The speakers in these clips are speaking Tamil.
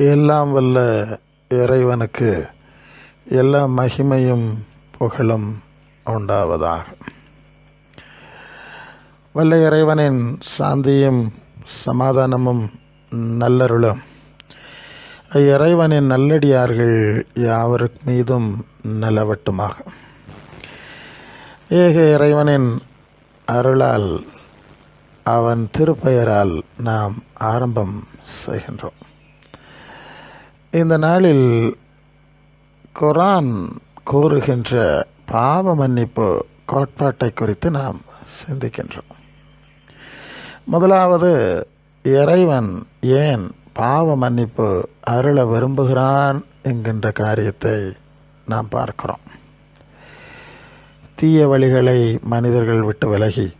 எல்லாம் வல்ல இறைவனுக்கு எல்லா மகிமையும் புகழும் உண்டாவதாக. வல்ல இறைவனின் சாந்தியும் சமாதானமும் நல்லருளும். இறைவனின் நல்லடியார்கள் யாவருக்கு மீதும் நிலவட்டுமாக. ஏக இறைவனின் அருளால் அவன் திருப்பெயரால் நாம் ஆரம்பம் செய்கின்றோம். இந்த நாளில் குரான் கூறுகின்ற பாவ மன்னிப்பு கோட்பாட்டை குறித்து நாம் சிந்திக்கின்றோம். முதலாவது இறைவன் ஏன் பாவ மன்னிப்பு அருள விரும்புகிறான் என்கின்ற காரியத்தை நாம் பார்க்கிறோம். தீய வழிகளை மனிதர்கள் விட்டு விலகி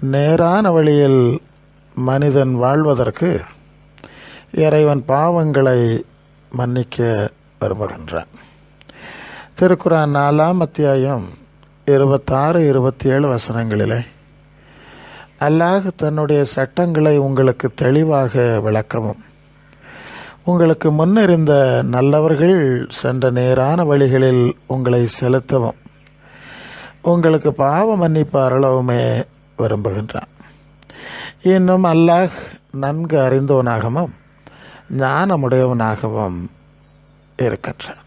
நேரான வழியில் மனிதன் வாழ்வதற்கு இறைவன் பாவங்களை மன்னிக்க விரும்புகின்றான். திருக்குறான் நாலாம் அத்தியாயம் இருபத்தாறு இருபத்தி ஏழு வசனங்களிலே அல்லாஹ் தன்னுடைய சட்டங்களை உங்களுக்கு தெளிவாக விளக்கவும். உங்களுக்கு முன்னிருந்த நல்லவர்கள் சென்ற நேரான வழிகளில் உங்களை செலுத்தவும். உங்களுக்கு பாவ மன்னிப்பு அருளவுமே விரும்புகின்றான். இன்னும் அல்லாஹ் நன்கு அறிந்தவனாகவும் ஞானமுடையவனாகவும் இருக்கின்றான்.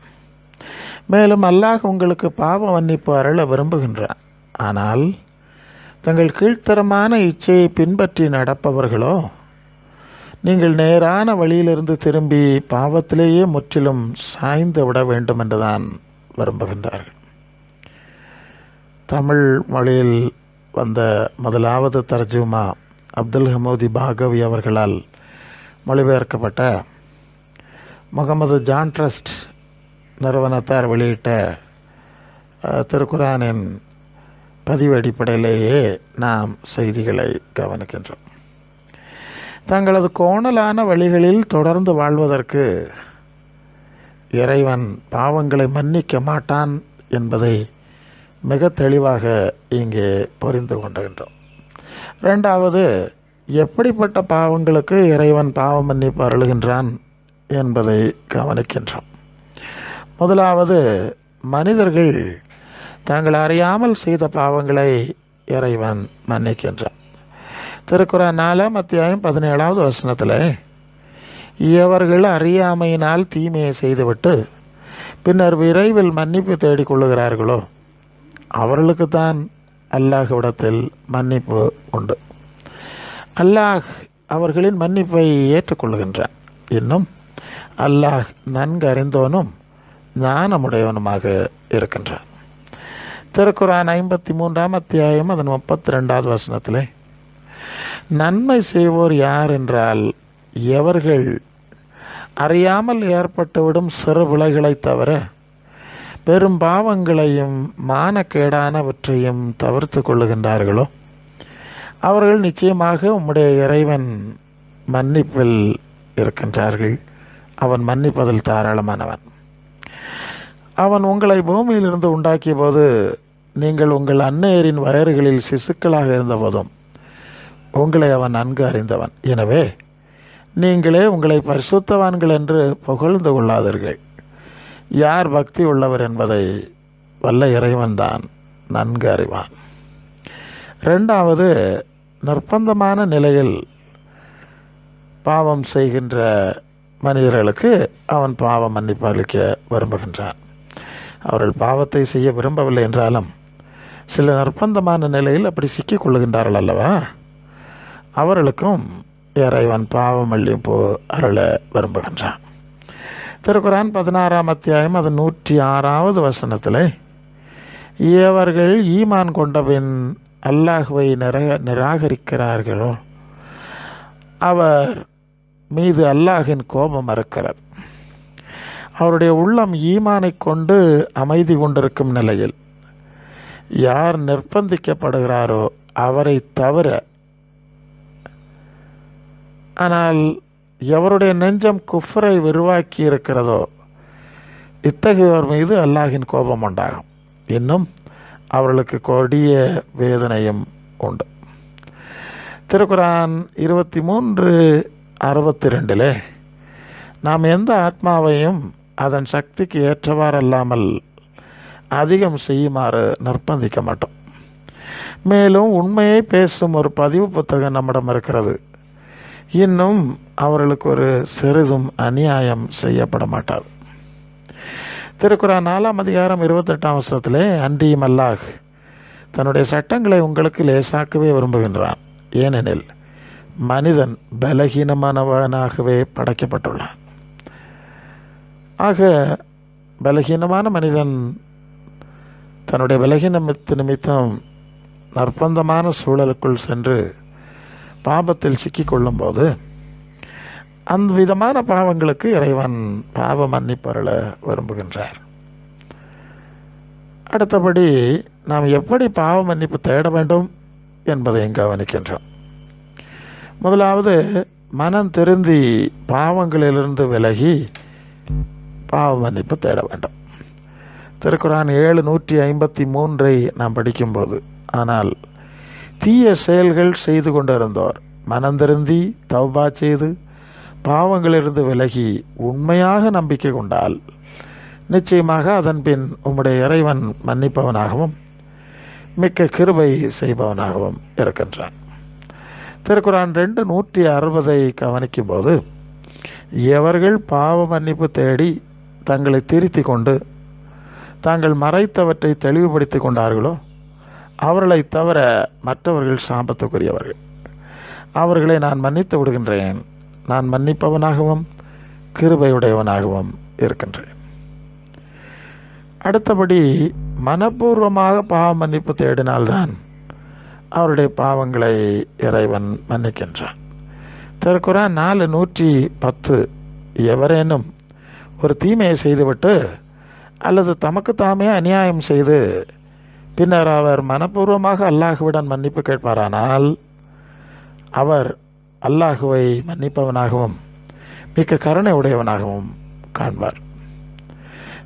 மேலும் அல்லாஹ் உங்களுக்கு பாவ மன்னிப்பு அருள விரும்புகின்றான். ஆனால் தங்கள் கீழ்த்தரமான இச்சையை பின்பற்றி நடப்பவர்களோ நீங்கள் நேரான வழியிலிருந்து திரும்பி பாவத்திலேயே முற்றிலும் சாய்ந்து விட வேண்டும் என்றுதான் விரும்புகின்றார்கள். தமிழ் மொழியில் வந்த முதலாவது தர்ஜுமா அப்துல் ஹமூதி பாகவி அவர்களால் மொழிபெயர்க்கப்பட்ட முகமது ஜான் ட்ரஸ்ட் நிறுவனத்தார் வெளியிட்ட திருக்குரானின் பதிவு அடிப்படையிலேயே நாம் செய்திகளை கவனிக்கின்றோம். தங்களது கோணலான வழிகளில் தொடர்ந்து வாழ்வதற்கு இறைவன் பாவங்களை மன்னிக்க மாட்டான் என்பதை மிக தெளிவாக இங்கே புரிந்து கொண்டுகின்றோம். ரெண்டாவது எப்படிப்பட்ட பாவங்களுக்கு இறைவன் பாவம் மன்னிப்பு அருளுகின்றான் என்பதை கவனிக்கின்றோம். முதலாவது மனிதர்கள் தாங்கள் அறியாமல் செய்த பாவங்களை இறைவன் மன்னிக்கின்றான். திருக்குறள் நாலாம் அத்தியாயம் பதினேழாவது வசனத்தில் இவர்கள் அறியாமையினால் தீமையை செய்துவிட்டு பின்னர் விரைவில் மன்னிப்பு தேடிக்கொள்ளுகிறார்களோ அவர்களுக்கு தான் அல்லாஹ்விடத்தில் மன்னிப்பு உண்டு. அல்லாஹ் அவர்களின் மன்னிப்பை ஏற்றுக்கொள்கின்றான். இன்னும் அல்லாஹ் நன்கு அறிந்தவனும் ஞானமுடையவனுமாக இருக்கின்றான். திருக்குறான் ஐம்பத்தி மூன்றாம் அத்தியாயம் அதன் முப்பத்தி ரெண்டாவது வசனத்திலே நன்மை செய்வோர் யார் என்றால் எவர்கள் அறியாமல் ஏற்பட்டுவிடும் சிறு விலைகளை தவிர பெரும் பாவங்களையும் மானக்கேடானவற்றையும் தவிர்த்து கொள்ளுகின்றார்களோ அவர்கள் நிச்சயமாக உம்முடைய இறைவன் மன்னிப்பில் இருக்கின்றார்கள். அவன் மன்னிப்பதில் தாராளமானவன். அவன் உங்களை பூமியிலிருந்து உண்டாக்கிய போது நீங்கள் உங்கள் அன்னையரின் வயறுகளில் சிசுக்களாக இருந்தபோதும் உங்களை அவன் நன்கு அறிந்தவன். எனவே நீங்களே உங்களை பரிசுத்தவான்கள் என்று புகழ்ந்து கொள்ளாதீர்கள். யார் பக்தி உள்ளவர் என்பதை வல்ல இறைவன்தான் நன்கு அறிவான். ரெண்டாவது நிர்பந்தமான நிலையில் பாவம் செய்கின்ற மனிதர்களுக்கு அவன் பாவம் மன்னிப்பு அளிக்க விரும்புகின்றான். அவர்கள் பாவத்தை செய்ய விரும்பவில்லை என்றாலும் சில நிர்பந்தமான நிலையில் அப்படி சிக்கிக்கொள்ளுகின்றார்கள் அல்லவா? அவர்களுக்கும் இறைவன் பாவம் அள்ளிப்பு அருள விரும்புகின்றான். திருக்குறான் பதினாறாம் அத்தியாயம் அது நூற்றி ஆறாவது வசனத்தில் இவர்கள் ஈமான் கொண்டபின் அல்லாஹுவை நிர நிராகரிக்கிறார்களோ அவர் மீது அல்லாஹின் கோபம் இருக்கிறது அவருடைய உள்ளம் ஈமானை கொண்டு அமைதி கொண்டிருக்கும் நிலையில் யார் நிர்பந்திக்கப்படுகிறாரோ அவரை தவிர ஆனால் எவருடைய நெஞ்சம் குஃபரை விரிவாக்கி இருக்கிறதோ இத்தகையோர் மீது அல்லாஹின் கோபம் உண்டாகும். இன்னும் அவர்களுக்கு கொடிய வேதனையும் உண்டு. திருக்குரான் இருபத்தி மூன்று அறுபத்தி ரெண்டில் நாம் எந்த ஆத்மாவையும் அதன் சக்திக்கு ஏற்றவாறல்லாமல் அதிகம் செய்யுமாறு நிர்பந்திக்க மாட்டோம். மேலும் உண்மையை பேசும் ஒரு பதிவு புத்தகம் நம்மிடம் இருக்கிறது. இன்னும் அவர்களுக்கு ஒரு சிறிதும் அநியாயம் செய்யப்பட மாட்டார் திருக்குறள் நாலாம் அதிகாரம் இருபத்தெட்டாம் வருஷத்திலே அன்றியும் அல்லாஹ் தன்னுடைய சட்டங்களை உங்களுக்கு லேசாக்கவே விரும்புகின்றான். ஏனெனில் மனிதன் பலகீனமானவனாகவே படைக்கப்பட்டுள்ளான். ஆக பலகீனமான மனிதன் தன்னுடைய பலகீனத்து நிமித்தம் நற்பந்தமான சூழலுக்குள் சென்று பாபத்தில் சிக்கிக்கொள்ளும்போது அந்த விதமான பாவங்களுக்கு இறைவன் பாவ மன்னிப்பருள விரும்புகின்றார். அடுத்தபடி நாம் எப்படி பாவ மன்னிப்பு தேட வேண்டும் என்பதையும் கவனிக்கின்றோம். முதலாவது மனம் திருந்தி பாவங்களிலிருந்து விலகி பாவ மன்னிப்பு தேட வேண்டும். திருக்குறான் ஏழு நூற்றி ஐம்பத்தி மூன்றை நாம் படிக்கும்போது ஆனால் தீய செயல்கள் செய்து கொண்டிருந்தோர் மனம் திருந்தி தௌபா செய்து பாவங்களிலிருந்து விலகி உண்மையாக நம்பிக்கை கொண்டால் நிச்சயமாக அதன் பின் உம்முடைய இறைவன் மன்னிப்பவனாகவும் மிக்க கிருபை செய்பவனாகவும் இருக்கின்றான். திருக்குறான் ரெண்டு நூற்றி அறுபதை கவனிக்கும்போது எவர்கள் பாவ மன்னிப்பு தேடி தங்களை திருத்தி கொண்டு தாங்கள் மறைத்தவற்றை தெளிவுபடுத்தி கொண்டார்களோ அவர்களை தவிர மற்றவர்கள் சாபத்துக்குரியவர்கள். அவர்களை நான் மன்னித்து விடுகின்றேன். நான் மன்னிப்பவனாகவும் கிருபையுடையவனாகவும் இருக்கின்றேன். அடுத்தபடி மனப்பூர்வமாக பாவ மன்னிப்பு தேடினால்தான் அவருடைய பாவங்களை இறைவன் மன்னிக்கின்றான். திருக்குறான் நாலு நூற்றி பத்து எவரேனும் ஒரு தீமையை செய்துவிட்டு அல்லது தமக்கு தாமே அநியாயம் செய்து பின்னர் அவர் மனப்பூர்வமாக அல்லாஹுவிடன் மன்னிப்பு கேட்பாரானால் அவர் அல்லாஹுவை மன்னிப்பவனாகவும் மிக்க கருணை உடையவனாகவும் காண்பார்.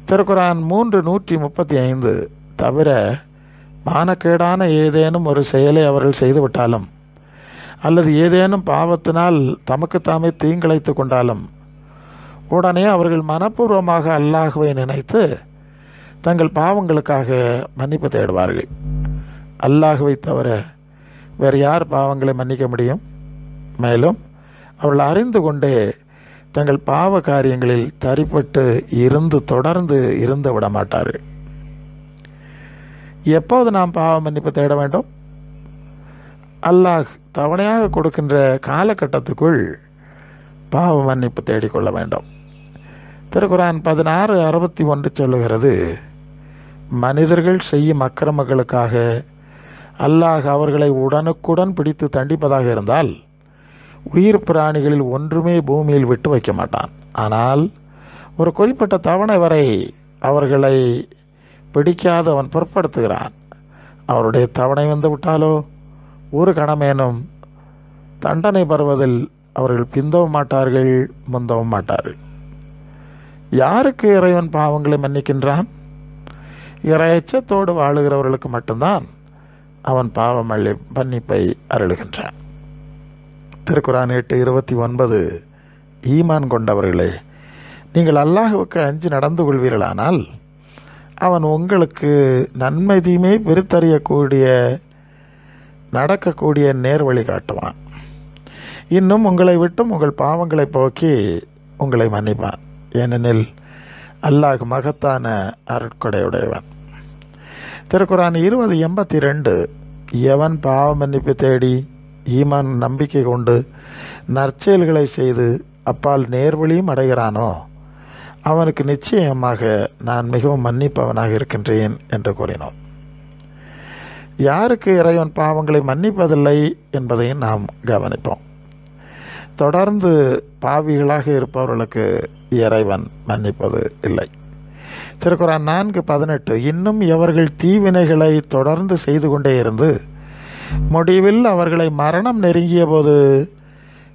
திருக்குறான் மூன்று நூற்றி முப்பத்தி ஐந்து தவிர மானக்கேடான ஏதேனும் ஒரு செயலை அவர்கள் செய்துவிட்டாலும் அல்லது ஏதேனும் பாவத்தினால் தமக்கு தாமே தீங்கிழைத்து கொண்டாலும் உடனே அவர்கள் மனப்பூர்வமாக அல்லாஹுவை நினைத்து தங்கள் பாவங்களுக்காக மன்னிப்பு தேடுவார்கள். அல்லாஹுவை தவிர வேறு யார் பாவங்களை மன்னிக்க முடியும்? மேலும் அவள் அறிந்து கொண்டே தங்கள் பாவ காரியங்களில் தரிப்பட்டு இருந்து தொடர்ந்து இருந்து விட மாட்டார்கள் எப்போது நாம் பாவ மன்னிப்பு தேட வேண்டும்? அல்லாஹ் தவணையாக கொடுக்கின்ற காலகட்டத்துக்குள் பாவ மன்னிப்பு தேடிக்கொள்ள வேண்டும். திருக்குரான் பதினாறு அறுபத்தி ஒன்று சொல்லுகிறது மனிதர்கள் செய்யும் அக்கிரமங்களுக்காக அல்லாஹ் அவர்களை உடனுக்குடன் பிடித்து தண்டிப்பதாக இருந்தால் உயிர் பிராணிகளில் ஒன்றுமே பூமியில் விட்டு வைக்க மாட்டான். ஆனால் ஒரு குறிப்பிட்ட தவணை வரை அவர்களை பிடிக்காதவன் அவன் பொருட்படுத்துகிறான். அவருடைய தவணை வந்து விட்டாலோ? ஒரு கணமேனும் தண்டனை பெறுவதில் அவர்கள் பிந்தவும் மாட்டார்கள் முந்தவும் மாட்டார்கள். யாருக்கு இறைவன் பாவங்களை மன்னிக்கின்றான்? இறையச்சத்தோடு வாழுகிறவர்களுக்கு மட்டும்தான் அவன் பாவ மன்னிப்பை அருளுகின்றான். திருக்குறான் எட்டு இருபத்தி ஒன்பது ஈமான் கொண்டவர்களே நீங்கள் அல்லாஹுவுக்கு அஞ்சு நடந்து கொள்வீர்களானால் அவன் உங்களுக்கு நன்மதியுமே தீமை பிரித்தறியக்கூடிய நடக்கக்கூடிய நேர் வழி காட்டுவான். இன்னும் உங்களை விட்டும் உங்கள் பாவங்களை போக்கி உங்களை மன்னிப்பான். ஏனெனில் அல்லாஹ் மகத்தான அருட்கொடையுடையவன். திருக்குறான் இருபது எண்பத்தி ரெண்டு எவன் பாவ மன்னிப்பு தேடி ஈமான் நம்பிக்கை கொண்டு நற்செயல்களை செய்து அப்பால் நேர்வழியும் அடைகிறானோ? அவனுக்கு நிச்சயமாக நான் மிகவும் மன்னிப்பவனாக இருக்கின்றேன் என்று கூறினோம். யாருக்கு இறைவன் பாவங்களை மன்னிப்பதில்லை என்பதையும் நாம் கவனிப்போம். தொடர்ந்து பாவிகளாக இருப்பவர்களுக்கு இறைவன் மன்னிப்பது இல்லை. திருக்குறான் நான்கு பதினெட்டு இன்னும் எவர்கள் தீவினைகளை தொடர்ந்து செய்து கொண்டே இருந்து முடிவில் அவர்களை மரணம் நெருங்கிய போது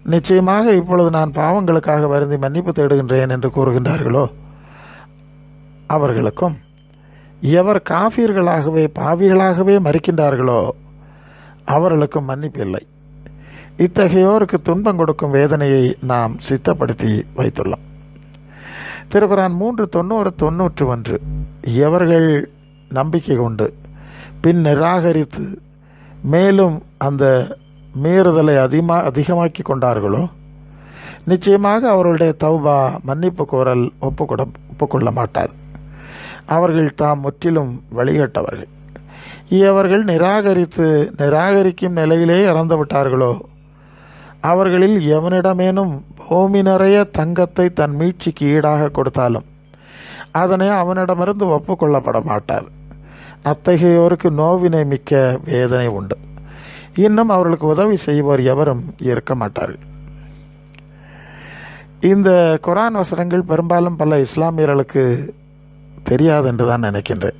நிச்சயமாக இப்பொழுது நான் பாவங்களுக்காக வருந்தி மன்னிப்பு தேடுகின்றேன் என்று கூறுகின்றார்களோ? அவர்களுக்கும் எவர் காஃபியர்களாகவே பாவிகளாகவே மறிக்கின்றார்களோ அவர்களுக்கும் மன்னிப்பு இல்லை இத்தகையோருக்கு துன்பம் கொடுக்கும் வேதனையை நாம் சித்தப்படுத்தி வைத்துள்ளோம். திருக்குறான் மூன்று தொண்ணூறு தொண்ணூற்று ஒன்று எவர்கள் நம்பிக்கை கொண்டு பின் நிராகரித்து மேலும் அந்த மீறுதலை அதிகமாக அதிகமாக்கி கொண்டார்களோ? நிச்சயமாக அவர்களுடைய தௌபா மன்னிப்பு கோரல் ஒப்புக்கொட ஒப்புக்கொள்ள மாட்டார் அவர்கள் தாம் முற்றிலும் வழிகட்டவர்கள். இவர்கள் நிராகரித்து நிராகரிக்கும் நிலையிலே இறந்து விட்டார்களோ? அவர்களில் எவனிடமேனும் பூமி நிறைய தங்கத்தை தன் மீட்சிக்கு ஈடாக கொடுத்தாலும் அதனை அவனிடமிருந்து ஒப்புக்கொள்ளப்பட மாட்டார் அத்தகையோருக்கு நோவினை மிக்க வேதனை உண்டு. இன்னும் அவர்களுக்கு உதவி செய்வோர் எவரும் இருக்க மாட்டார்கள். இந்த குரான் வசனங்கள் பெரும்பாலும் பல இஸ்லாமியர்களுக்கு தெரியாது என்று தான் நினைக்கின்றேன்.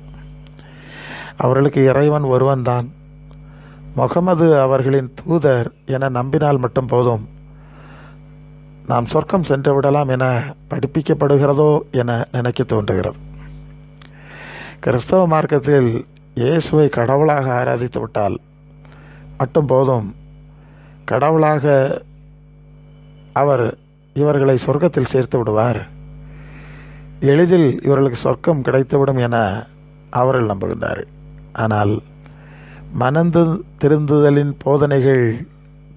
அவர்களுக்கு இறைவன் ஒருவன் தான். முகமது அவர்களின் தூதர் என நம்பினால் மட்டும் போதும். நாம் சொர்க்கம் சென்று விடலாம் என படிப்பிக்கப்படுகிறதோ என நினைக்க தோன்றுகிறது. கிறிஸ்தவ மார்க்கத்தில் இயேசுவை கடவுளாக ஆராதித்து விட்டால் மட்டும் போதும். கடவுளாக அவர் இவர்களை சொர்க்கத்தில் சேர்த்து விடுவார். எளிதில் இவர்களுக்கு சொர்க்கம் கிடைத்துவிடும் என அவர்கள் நம்புகின்றார். ஆனால் மனந்து திருந்துதலின் போதனைகள்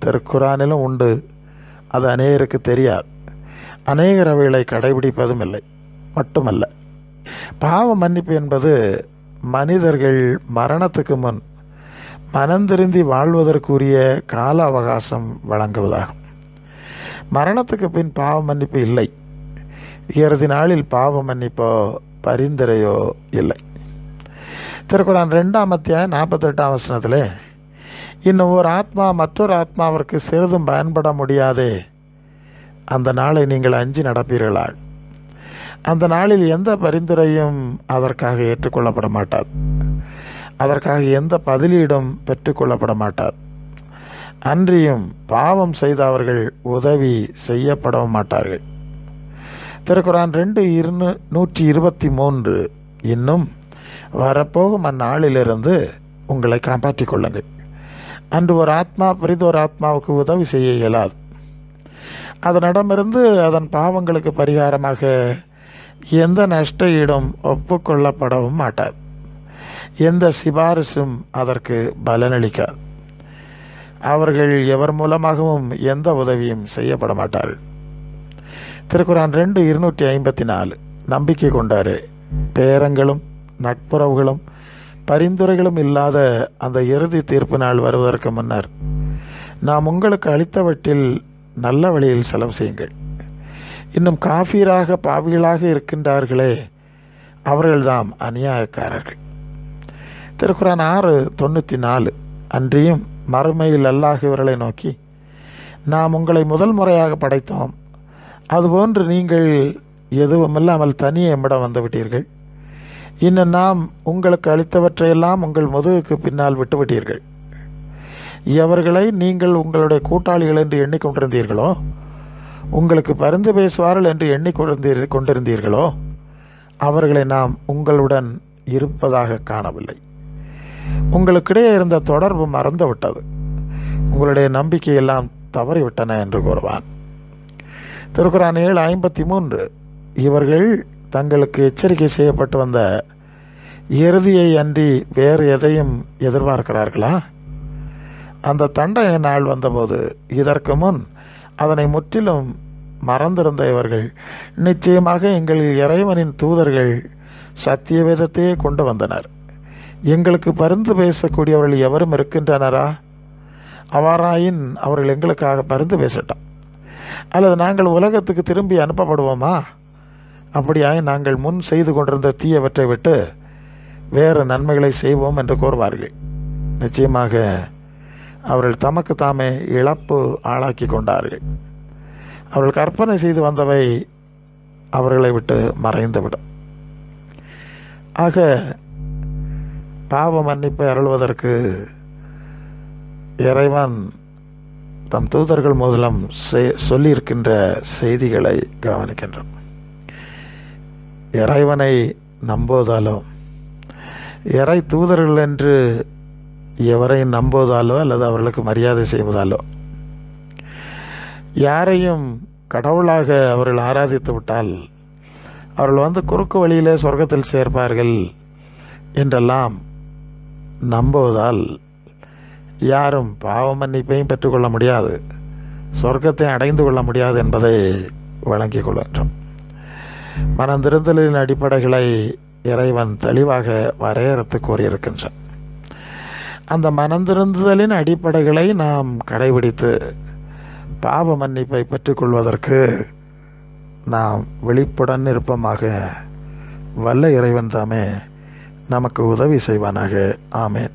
திருக்குறானிலும் உண்டு. அது அநேகருக்கு தெரியாது. அநேகர் அவைகளை கடைபிடிப்பதும் இல்லை. மட்டுமல்ல பாவ மன்னிப்பு என்பது மனிதர்கள் மரணத்துக்கு முன் மனந்திருந்தி வாழ்வதற்குரிய கால அவகாசம் வழங்குவதாகும். மரணத்துக்கு பின் பாவ மன்னிப்பு இல்லை. இறுதி நாளில் பாவ மன்னிப்போ பரிந்துரையோ இல்லை. திருக்குறான் ரெண்டாம் அத்தியாயம் நாற்பத்தெட்டாம் வசனத்தில் இன்னும் ஒரு ஆத்மா மற்றொரு ஆத்மாவிற்கு சிறிதும் பயன்பட முடியாதே. அந்த நாளை நீங்கள் அஞ்சி நடப்பீர்களாள் அந்த நாளில் எந்த பரிந்துரையும் அதற்காக ஏற்றுக்கொள்ளப்பட மாட்டாது அதற்காக எந்த பதிலீடும் பெற்றுக்கொள்ளப்பட மாட்டார் அன்றியும் பாவம் செய்த அவர்கள் உதவி செய்யப்படவும் மாட்டார்கள். திருக்குறான் ரெண்டு இருநூ நூற்றி இருபத்தி மூன்று இன்னும் வரப்போகும் அந்நாளிலிருந்து உங்களை காப்பாற்றிக் கொள்ளுங்கள். அன்று ஒரு ஆத்மா பிரிதொரு ஆத்மாவுக்கு உதவி செய்ய இயலாது. அதனிடமிருந்து அதன் பாவங்களுக்கு பரிகாரமாக எந்த நஷ்ட ஈடும் ஒப்புக்கொள்ளப்படவும் மாட்டாது எந்த சிபாரிசும் அதற்கு பலனளிக்காது. அவர்கள் எவர் மூலமாகவும் எந்த உதவியும் செய்யப்பட மாட்டார்கள். திருக்குறான் ரெண்டு இருநூற்றி ஐம்பத்தி நாலு நம்பிக்கை கொண்டாரு. பேரங்களும் நட்புறவுகளும் பரிந்துரைகளும் இல்லாத அந்த இறுதி தீர்ப்பு நாள் வருவதற்கு முன்னர் நாம் உங்களுக்கு அளித்தவற்றில் நல்ல வழியில் செலவு செய்யுங்கள். இன்னும் காஃபீராக பாவிகளாக இருக்கின்றார்களே அவர்கள்தாம் அநியாயக்காரர்கள். திருக்குறான் ஆறு தொண்ணூற்றி நாலு. அன்றியும் மறுமையில் அல்லாஹ் இவர்களை நோக்கி நாம் உங்களை முதல் முறையாக படைத்தோம். அதுபோன்று நீங்கள் எதுவும் இல்லாமல் தனியே எம்மிடம் வந்துவிட்டீர்கள் இன்னும் நாம் உங்களுக்கு அளித்தவற்றையெல்லாம் உங்கள் முதுகுக்கு பின்னால் விட்டுவிட்டீர்கள் எவர்களை நீங்கள் உங்களுடைய கூட்டாளிகள் என்று எண்ணிக்கொண்டிருந்தீர்களோ உங்களுக்கு பரிந்து பேசுவார்கள் என்று எண்ணிக்கொண்டிருந்தீர் கொண்டிருந்தீர்களோ? அவர்களை நாம் உங்களுடன் இருப்பதாக காணவில்லை. உங்களுக்கிடையே இருந்த தொடர்பு மறந்துவிட்டது. உங்களுடைய நம்பிக்கையெல்லாம் தவறிவிட்டன என்று கூறுவான். திருக்குறான் ஏழு ஐம்பத்தி மூன்று இவர்கள் தங்களுக்கு எச்சரிக்கை செய்யப்பட்டு வந்த இறுதியை அன்றி வேறு எதையும் எதிர்பார்க்கிறார்களா? அந்த தண்டனை நாள் வந்தபோது இதற்கு முன் அதனை முற்றிலும் மறந்திருந்த இவர்கள் நிச்சயமாக எங்களில் இறைவனின் தூதர்கள் சத்திய வேதத்தையே கொண்டு வந்தனர். எங்களுக்கு பருந்து பேசக்கூடியவர்கள் எவரும் இருக்கின்றனரா? அவ்வாறாயின் அவர்கள் எங்களுக்காக பருந்து பேசட்டும். அல்லது நாங்கள் உலகத்துக்கு திரும்பி அனுப்பப்படுவோமா? அப்படியாய் நாங்கள் முன் செய்து கொண்டிருந்த தீயவற்றை விட்டு வேறு நன்மைகளை செய்வோம் என்று கூறுவார்கள். நிச்சயமாக அவர்கள் தமக்கு தாமே இழப்பு ஆளாக்கி கொண்டார்கள். அவர்கள் கற்பனை செய்து வந்தவை அவர்களை விட்டு மறைந்துவிடும் ஆக பாவ மன்னிப்பை அருள்வதற்கு இறைவன் தம் தூதர்கள் மூலம் சொல்லியிருக்கின்ற செய்திகளை கவனிக்கின்றோம். இறைவனை நம்புவதாலும் இறை தூதர்கள் என்று எவரையும் நம்புவதாலோ அல்லது அவர்களுக்கு மரியாதை செய்வதாலோ. யாரையும் கடவுளாக அவர்கள் ஆராதித்து விட்டால் அவர்கள் வந்து குறுக்கு வழியிலே சொர்க்கத்தில் சேர்ப்பார்கள் என்றெல்லாம் நம்புவதால் யாரும் பாவ மன்னிப்பையும் பெற்றுக்கொள்ள முடியாது சொர்க்கத்தை அடைந்து கொள்ள முடியாது என்பதை வழங்கிக் கொள்கின்றோம். மனந்திருந்தலின் அடிப்படைகளை இறைவன் தெளிவாக வரையறுத்து கூறியிருக்கின்றான். அந்த மனந்திருந்துதலின் அடிப்படைகளை நாம் கடைபிடித்து பாவ மன்னிப்பை பெற்றுக்கொள்வதற்கு நாம் விழிப்புடன் இருப்பமாக. வல்ல இறைவன் தாமே நமக்கு உதவி செய்வானாக. ஆமேன்.